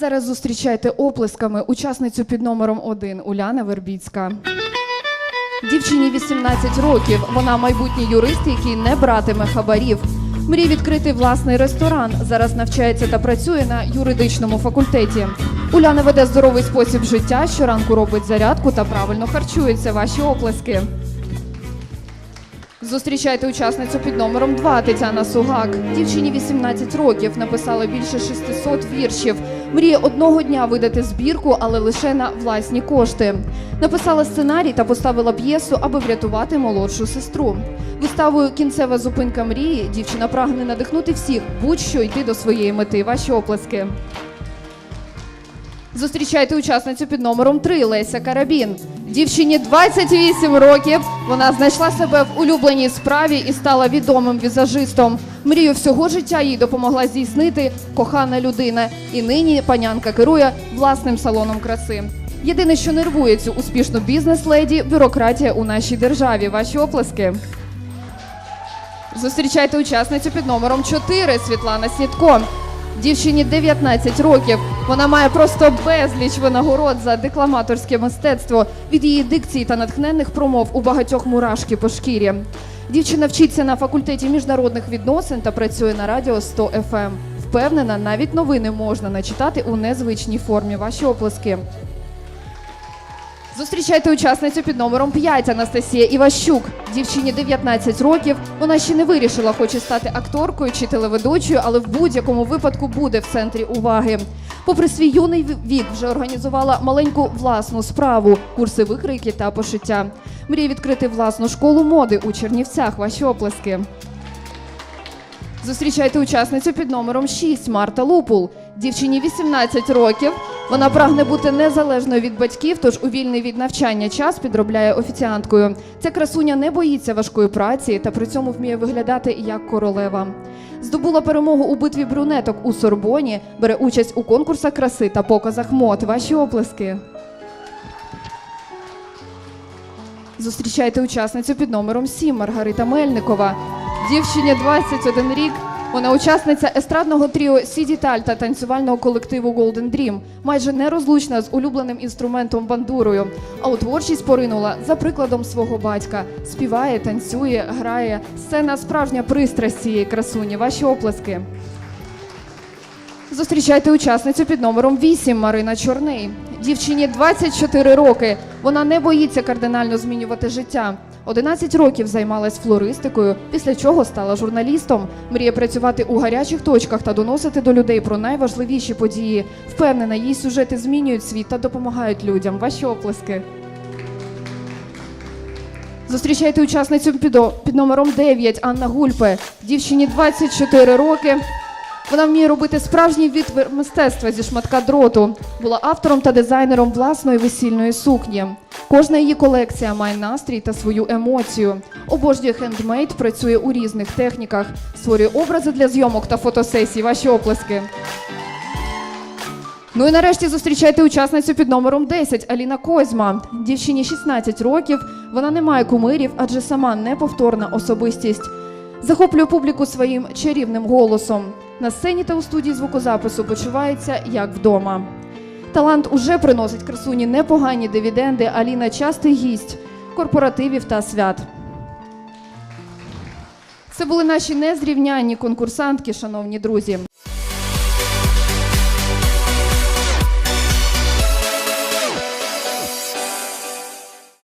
Зараз зустрічайте оплесками учасницю під номером 1 Уляна Вербіцька. Дівчині 18 років. Вона майбутній юрист, який не братиме хабарів. Мріє відкрити власний ресторан. Зараз навчається та працює на юридичному факультеті. Уляна веде здоровий спосіб життя. Щоранку робить зарядку та правильно харчується. Ваші оплески. Зустрічайте учасницю під номером 2 Тетяна Сугак. Дівчині 18 років, написала більше 600 віршів. Мріє одного дня видати збірку, але лише на власні кошти. Написала сценарій та поставила п'єсу, аби врятувати молодшу сестру. Виставою Кінцева зупинка мрії дівчина прагне надихнути всіх, будь-що йти до своєї мети. Ваші оплески. Зустрічайте учасницю під номером 3 Леся Карабін. Дівчині 28 років. Вона знайшла себе в улюбленій справі і стала відомим візажистом. Мрію всього життя їй допомогла здійснити кохана людина. І нині панянка керує власним салоном краси. Єдине, що нервує цю успішну бізнес-леді бюрократія у нашій державі. Ваші оплески. Зустрічайте учасницю під номером 4 Світлана Снітко. Дівчині 19 років. Вона має просто безліч винагород за декламаторське мистецтво від її дикції та натхненних промов у багатьох мурашки по шкірі. Дівчина вчиться на факультеті міжнародних відносин та працює на радіо 100 FM. Впевнена, навіть новини можна начитати у незвичній формі. Ваші оплески. Зустрічайте учасницю під номером 5 Анастасія Іващук. Дівчині 19 років. Вона ще не вирішила, хоче стати акторкою чи телеведучою, але в будь-якому випадку буде в центрі уваги. Попри свій юний вік, вже організувала маленьку власну справу, курси викрийки та пошиття. Мріє відкрити власну школу моди у Чернівцях. Ваші оплески. Зустрічайте учасницю під номером 6 Марта Лупул. Дівчині 18 років. Вона прагне бути незалежною від батьків, тож у вільний від навчання час підробляє офіціанткою. Ця красуня не боїться важкої праці та при цьому вміє виглядати як королева. Здобула перемогу у битві брюнеток у Сорбоні, бере участь у конкурсах краси та показах мод. Ваші оплески. Зустрічайте учасницю під номером 7 Маргарита Мельникова. Дівчині 21 рік. Вона учасниця естрадного тріо Сідіталь та танцювального колективу Golden Dream, майже нерозлучна з улюбленим інструментом бандурою. А у творчість поринула за прикладом свого батька. Співає, танцює, грає. Сцена справжня пристрасть цієї красуні. Ваші оплески. Зустрічайте учасницю під номером 8 Марина Чорний. Дівчині 24 роки. Вона не боїться кардинально змінювати життя. 11 років займалась флористикою, після чого стала журналістом. Мріє працювати у гарячих точках та доносити до людей про найважливіші події. Впевнена, її сюжети змінюють світ та допомагають людям. Ваші оплески. Зустрічайте учасницю під, номером 9 Анна Гульпе. Дівчині 24 роки. Вона вміє робити справжній витвір мистецтва зі шматка дроту. Була автором та дизайнером власної весільної сукні. Кожна її колекція має настрій та свою емоцію. Обожнює хендмейд, працює у різних техніках, створює образи для зйомок та фотосесій. Ваші оплески. Ну і нарешті зустрічайте учасницю під номером 10 Аліна Козьма. Дівчині 16 років. Вона не має кумирів, адже сама неповторна особистість. Захоплює публіку своїм чарівним голосом. На сцені та у студії звукозапису почувається як вдома. Талант уже приносить красуні непогані дивіденди, а Ліна – частий гість корпоративів та свят. Це були наші незрівнянні конкурсантки, шановні друзі.